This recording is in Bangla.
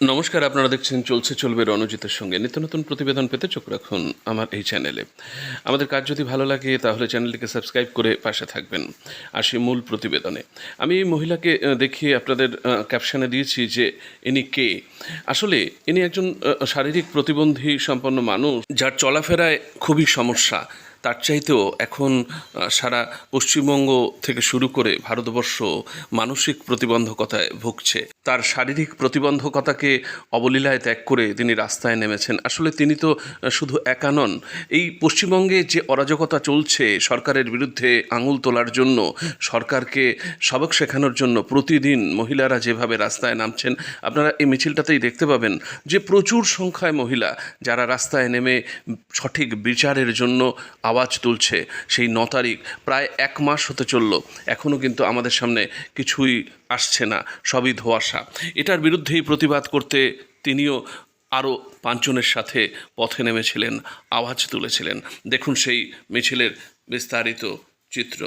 নমস্কার, আপনারা দেখছেন চলছে চলবে রণজিতের সঙ্গে। নিত্য নতুন প্রতিবেদন পেতে চোখ রাখুন আমার এই চ্যানেলে। আমাদের কাজ যদি ভালো লাগে, তাহলে চ্যানেলটিকে সাবস্ক্রাইব করে পাশে থাকবেন। আসি মূল প্রতিবেদনে। আমি এই মহিলাকে দেখিয়ে আপনাদের ক্যাপশনে দিয়েছি যে, ইনি কে? আসলে, ইনি একজন শারীরিক প্রতিবন্ধী সম্পন্ন মানুষ, যার চলাফেরায় খুবই সমস্যা। তার চাইতেও এখন সারা পশ্চিমবঙ্গ থেকে শুরু করে ভারতবর্ষ মানসিক প্রতিবন্ধকতায় ভুগছে। তার শারীরিক প্রতিবন্ধকতাকে অবলীলায় ত্যাগ করে তিনি রাস্তায় নেমেছেন। আসলে তিনি তো শুধু একা নন। এই পশ্চিমবঙ্গে যে অরাজকতা চলছে সরকারের বিরুদ্ধে আঙুল তোলার জন্য, সরকারকে সবক শেখানোর জন্য প্রতিদিন মহিলারা যেভাবে রাস্তায় নামছেন, আপনারা এই মিছিলটাতেই দেখতে পাবেন যে প্রচুর সংখ্যায় মহিলা যারা রাস্তায় নেমে সঠিক বিচারের জন্য আওয়াজ তুলছে। সেই ন তারিখ প্রায় এক মাস হতে চলল। এখনও কিন্তু আমাদের সামনে কিছুই আসছে না, সবই ধোয়াশা। এটার বিরুদ্ধেই প্রতিবাদ করতে তিনিও আরও পাঁচজনের সাথে পথে নেমেছিলেন, আওয়াজ তুলেছিলেন। দেখুন সেই মিছিলের বিস্তারিত চিত্র।